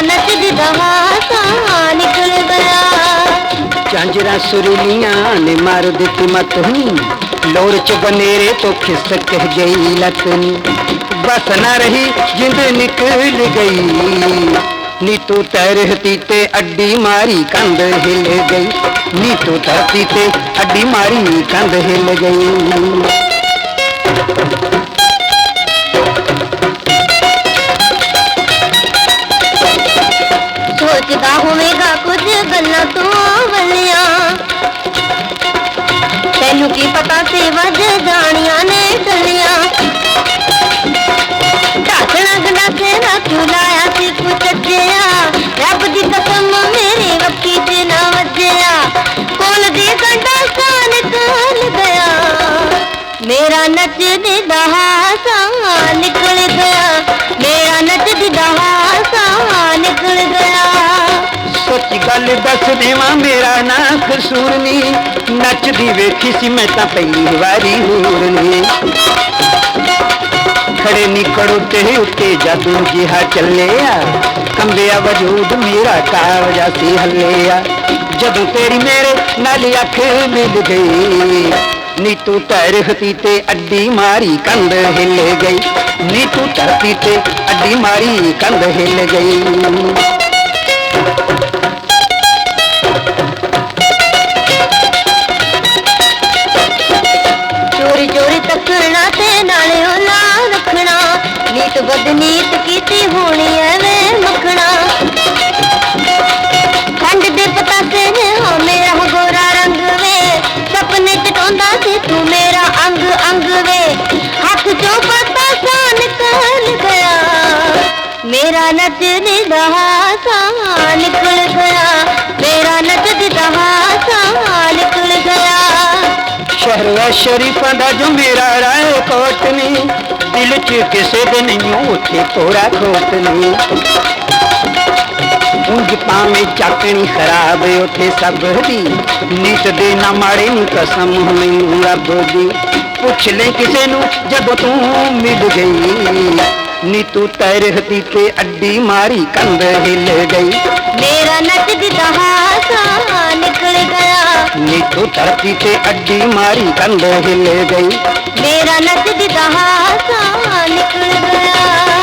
अचानक धमाका निकल गया झांझरा सुरनिया ने मार दी मत हूँ लोर च बनेरे तो खिसक गई लत बस ना रही जिंद निकल गई। नीतू तैरती ते अड्डी मारी कंध हिल गई। नीतू तैरती ते अड्डी मारी कंध हिल गई। ਅੱਡੀ ਮਾਰੀ ਕੰਧ ਹਿਲ ਗਈ ਸੋਚਦਾ ਹੋਵੇਗਾ ਕੁਝ ਗੱਲਾਂ ਤੋਂ ਵੱਲੀਆਂ ਤੈਨੂੰ ਕੀ ਪਤਾ ਸੀ ਵੱਜ ਜਾਣੀਆਂ ਨੇ ਟੱਲੀਆਂ ਢਾਕਣਾ ਗੰਡਾਸੇ ਨਾ ਚੁਲਾਇਆ ਸੀ ਕੁਚੱਜਿਆ ਰੱਬ ਦੀ ਕਸਮ ਮੇਰੀ ਵੱਖੀ ਤੇ ਨਾ ਵੱਜਿਆ ਕੋਲ ਦੀ ਗੰਡਾਸਾ ਨਿਕਲ ਗਿਆ ਮੇਰਾ ਨੱਚਦੇ ਦਾ ਹਾਸਾ ਨਿਕਲ ਗਿਆ ਮੇਰਾ ਨੱਚਦੇ ਦਾ ਹਾਸਾ ਨਿਕਲ ਗਿਆ गल दस देवा, मेरा ना कसूरनी नचदी वेखी सी मैं ता पहली वारी होरनी। खड़े निकड़ो ते उठे जादू जिहा चले कंबिया वजूद मेरा कावजा सी आ जदों तेरी मेरे नाल अख मिल गई, नीतू तरहती ते अड्डी मारी कंध हिल गई। नीतू धरती ते अड्डी मारी कंध हिल गई। ਬਦਨੀਤ ਕੀਤੀ ਹੋਣੀ ਐਵੇਂ ਮੱਖਣਾ ਖੰਡ ਦੇ ਪਤਾਸੇ ਨੇ ਹੋ ਮੇਰਾ ਗੋਰਾ ਰੰਗ ਵੇ ਸੁਪਨੇ ਚ ਟੋਂਦਾ ਸੀ ਤੂੰ ਮੇਰਾ ਅੰਗ ਅੰਗ ਵੇ ਹੱਥ ਚੋਂ ਪਤਾਸਾ ਨਿਕਲ ਗਿਆ ਮੇਰਾ ਨੱਚਦੇ ਦਾ ਹਾਸਾ ਸ਼ਹਿਰ ਸ਼ਰੀਫਾਂ ਦਾ ਜੋ ਮੇਰਾ ਰਾਏ ਕੋਟ ਨੀ ਦਿਲ ਚ ਕਿਸੇ ਦੇ ਨਹੀਂ ਉੱਥੇ ਤੋਰਾ ਖੋਟ ਨੀ ਉਂਝ ਪਾਵੇਂ ਚਾਕਣੀ ਖਰਾਬ ਉੱਥੇ ਸਭ ਦੀ ਨੀਤ ਦੇ ਨਾ ਮਾੜੇ ਨੂੰ ਕਸਮ ਮੈਨੂੰ ਰੱਬ ਦੀ ਪੁੱਛ ਲੈ ਕਿਸੇ ਨੂੰ ਜਦੋਂ ਤੂੰ ਮਿਲ ਗਈ ਨੀ ਤੂੰ ਤਰਹਤੀ ਤੇ ਅੱਡੀ ਮਾਰੀ ਕੰਧ ਹਿੱਲ ਗਈ ਮੇਰਾ तू धरती से अड्डी मारी कंधे हिले गई। मेरा नस दिदा निकल गया।